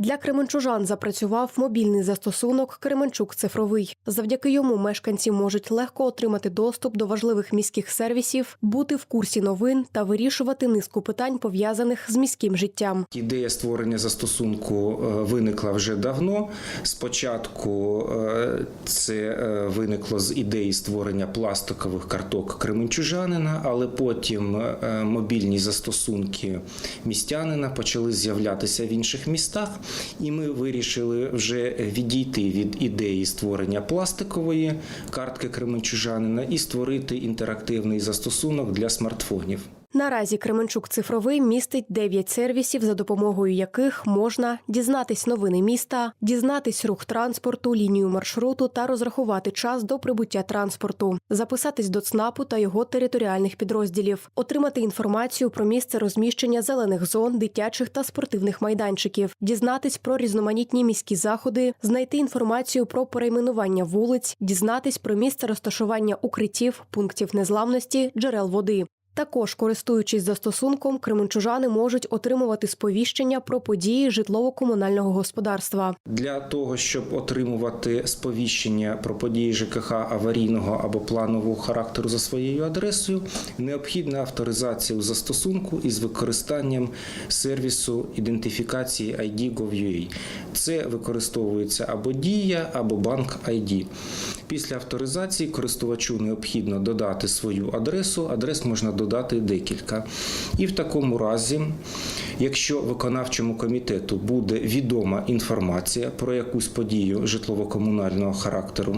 Для кременчужан запрацював мобільний застосунок Кременчук цифровий. Завдяки йому мешканці можуть легко отримати доступ до важливих міських сервісів, бути в курсі новин та вирішувати низку питань пов'язаних з міським життям. Ідея створення застосунку е, виникла вже давно. Спочатку е, це е, виникло з ідеї створення пластикових карток кременчужанина, але потім мобільні застосунки містянина почали з'являтися в інших містах, і ми вирішили вже відійти від ідеї створення пластикової картки кременчужанина і створити інтерактивний застосунок для смартфонів. Наразі Кременчук цифровий містить 9 сервісів, за допомогою яких можна дізнатись новини міста, дізнатись рух транспорту, лінію маршруту та розрахувати час до прибуття транспорту, записатись до ЦНАПу та його територіальних підрозділів, отримати інформацію про місце розміщення зелених зон, дитячих та спортивних майданчиків, дізнатись про різноманітні міські заходи, знайти інформацію про перейменування вулиць, дізнатись про місце розташування укриттів, пунктів незламності, джерел води. Також, користуючись застосунком, кременчужани можуть отримувати сповіщення про події житлово-комунального господарства. Для того, щоб отримувати сповіщення про події ЖКХ аварійного або планового характеру за своєю адресою, необхідна авторизація у застосунку із використанням сервісу ідентифікації ID.gov.ua. Це використовується або Дія, або банк ID. Після авторизації користувачу необхідно додати свою адресу. Адрес можна додати декілька. І в такому разі, якщо виконавчому комітету буде відома інформація про якусь подію житлово-комунального характеру,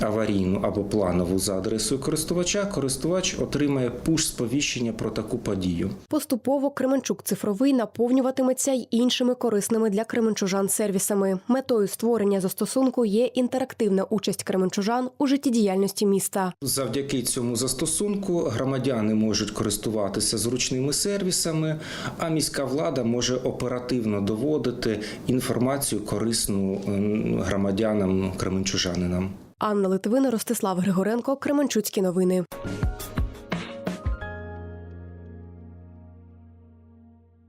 аварійну або планову за адресою користувача, користувач отримає пуш-сповіщення про таку подію. Поступово Кременчук цифровий наповнюватиметься й іншими корисними для кременчужан сервісами. Метою створення застосунку є інтерактивна участь кременчужан у життєдіяльності міста. Завдяки цьому застосунку громадяни можуть користуватися зручними сервісами, а міська влада може оперативно доводити інформацію корисну громадянам кременчужанинам. Анна Литвина, Ростислав Григоренко, Кременчуцькі новини.